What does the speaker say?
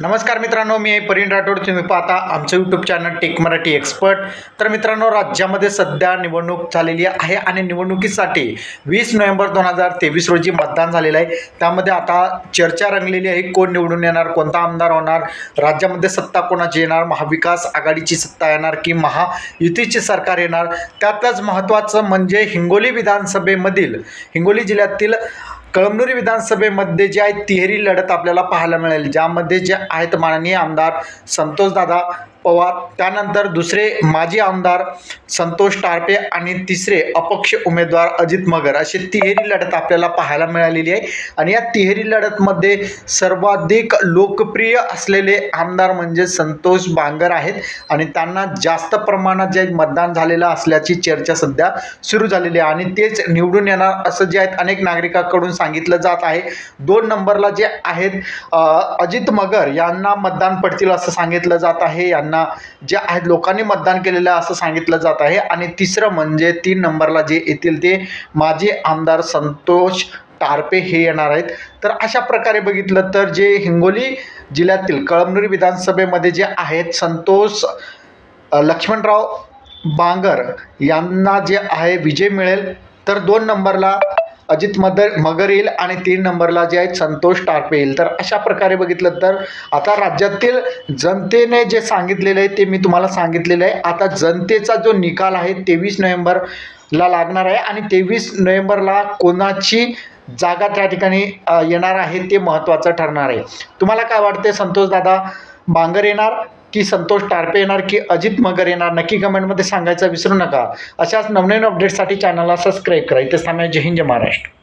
नमस्कार मित्रांनो मी परिण राठोड. तुम्ही पाहता आमचं YouTube channel tech Marathi expert तर मित्रांनो राज्यामध्ये सध्या निवडणूक झालेली आहे आणि निवडणुकीसाठी वीस नोव्हेंबर दोन हजार तेवीस रोजी मतदान झालेलं आहे. त्यामध्ये आता चर्चा रंगलेली आहे कोण निवडून येणार कोणता आमदार होणार राज्यामध्ये सत्ता कोणाची येणार महाविकास आघाडीची सत्ता येणार की महायुतीचे सरकार येणार? त्यातच महत्त्वाचं म्हणजे हिंगोली विधानसभेमधील हिंगोली जिल्ह्यातील कळमनुरी विधानसभेमध्ये जे आहे तिहेरी लढत आपल्याला पाहायला मिळेल. ज्यामध्ये जे आहेत माननीय आमदार संतोषदादा पवार त्यानंतर दुसरे माजी आमदार संतोष टारपे आणि तिसरे अपक्ष उमेदवार अजित मगर. अशी तिहेरी लढत आपल्याला पाहायला मिळालेली आहे. आणि या तिहेरी लढतमध्ये सर्वाधिक लोकप्रिय असलेले आमदार म्हणजे संतोष बांगर आहेत. आणि त्यांना जास्त प्रमाणात जे मतदान झालेलं असल्याची चर्चा सध्या सुरू झालेली आहे. आणि तेच निवडून येणार असं जे आहेत अनेक नागरिकांकडून सांगितलं जात आहे. दोन नंबरला जे आहेत अजित मगर यांना मतदान पडतील असं सांगितलं जात आहे. यांना जे आहेत लोकांनी मतदान केलेलं असं सांगितलं जात आहे. आणि तिसरं म्हणजे तीन नंबरला जे येतील ते माजी आमदार संतोष टारपे हे येणार आहेत. तर अशा प्रकारे बघितलं तर जे हिंगोली जिल्ह्यातील कळमनुरी विधानसभेमध्ये जे आहेत संतोष लक्ष्मणराव बांगर यांना जे आहे विजय मिळेल. तर दोन नंबरला अजित मदर मगर येईल आणि तीन नंबरला जे आहेत संतोष टारपे येईल तर अशा प्रकारे बघितलं तर आता राज्यातील जनतेने जे सांगितलेलं आहे ते मी तुम्हाला सांगितलेलं आहे. आता जनतेचा जो निकाल आहे तेवीस नोव्हेंबरला लागणार आहे आणि तेवीस नोव्हेंबरला कोणाची जागा त्या ठिकाणी येणार आहे ते महत्त्वाचं ठरणार आहे. तुम्हाला काय वाटते संतोष दादा बांगर येणार? की संतोष टारपे येणार की अजित मगर येणार? नक्की कमेंटमध्ये सांगायचं विसरू नका. अशाच नवनवीन अपडेटसाठी चॅनलला सबस्क्राईब करा. इथेच थांबा. जय हिंद जय महाराष्ट्र.